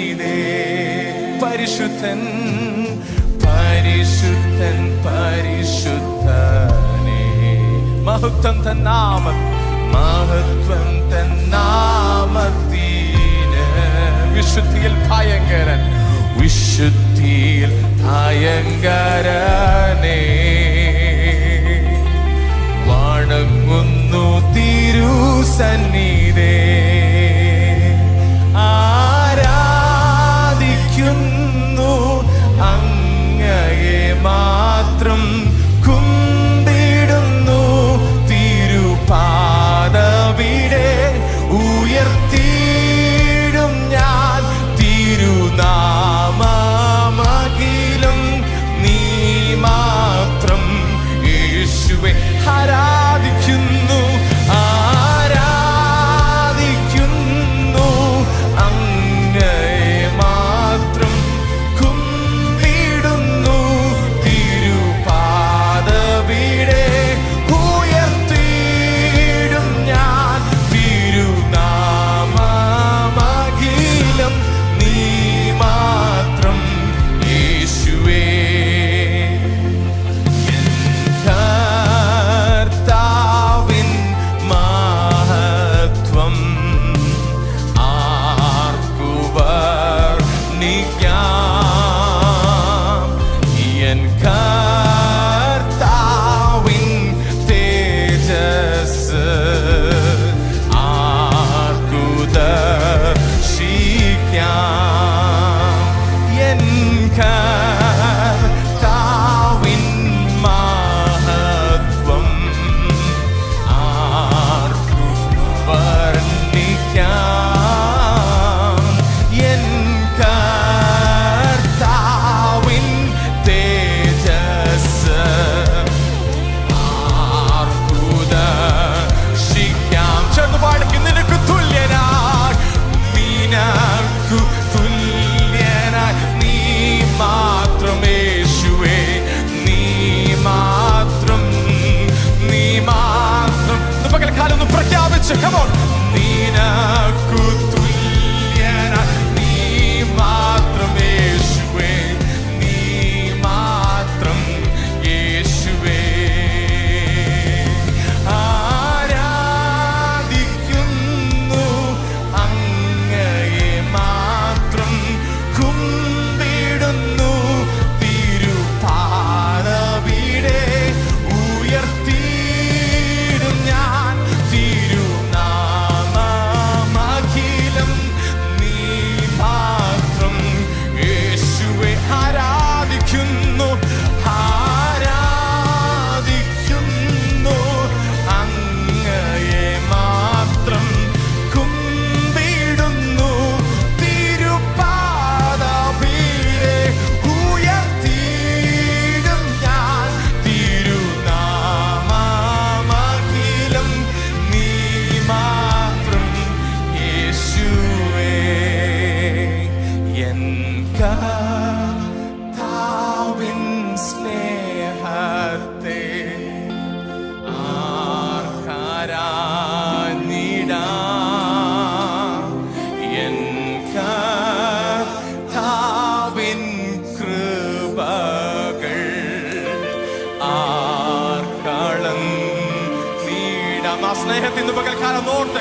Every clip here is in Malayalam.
ചെയ്തേ പരിശുദ്ധൻ പരിശുദ്ധൻ പരിശുദ്ധനേ. മഹത്വം തൻ നാമം മഹത്വം തൻ നാമത്തിന്. വിശുദ്ധിയിൽ ഭയങ്കരൻ വിശുദ്ധിയിൽ ഭയങ്കരനേ. വണങ്ങുന്നു തിരുസന്നീ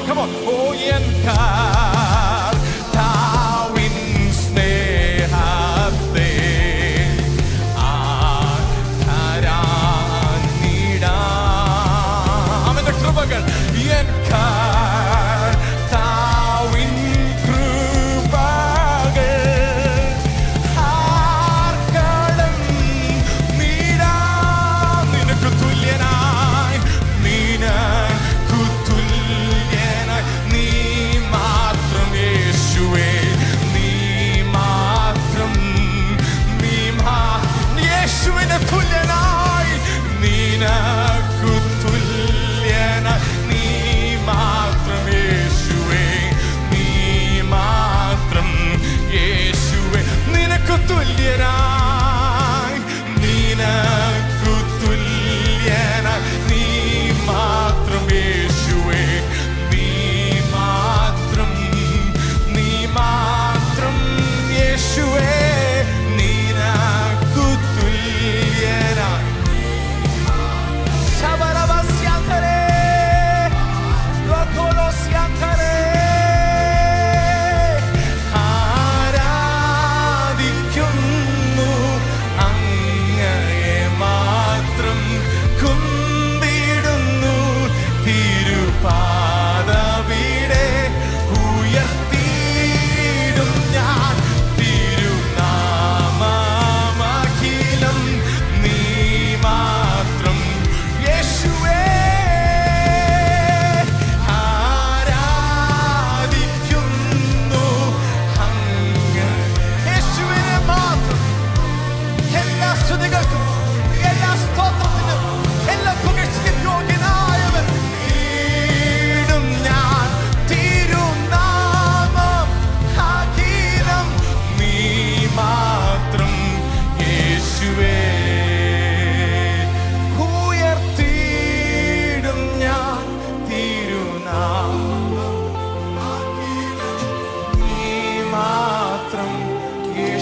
Come on.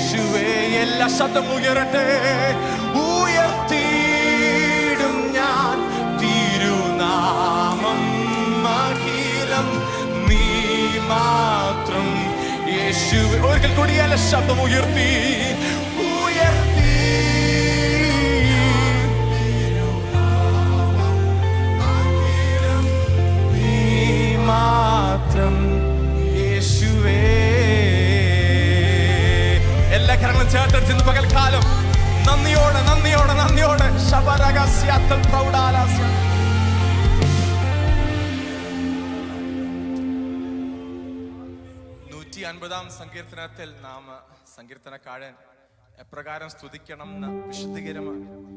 യേശുവേ എല്ലാ ശബ്ദം ഉയരട്ടെ. ഉയർത്തിയിടും ഞാൻ തിരുനാമം അഖിലം നീ മാത്രം യേശുവേ. ഒരിക്കൽ കൂടി എല്ലാ ശബ്ദം ഉയർത്തി. ചേർത്തെടുത്ത് ഇന്ന് പകൽക്കാലം. നന്ദിയോടെ നന്ദിയോടെ നന്ദിയോടെ. ശബരകസ്യാത്തൽ പ്രൗഢാലാസ്യ. നൂറ്റി അൻപതാം സങ്കീർത്തനത്തിൽ നാം സങ്കീർത്തനക്കാരൻ എപ്രകാരം സ്തുതിക്കണം എന്ന് വിശുദ്ധീകരമാണ്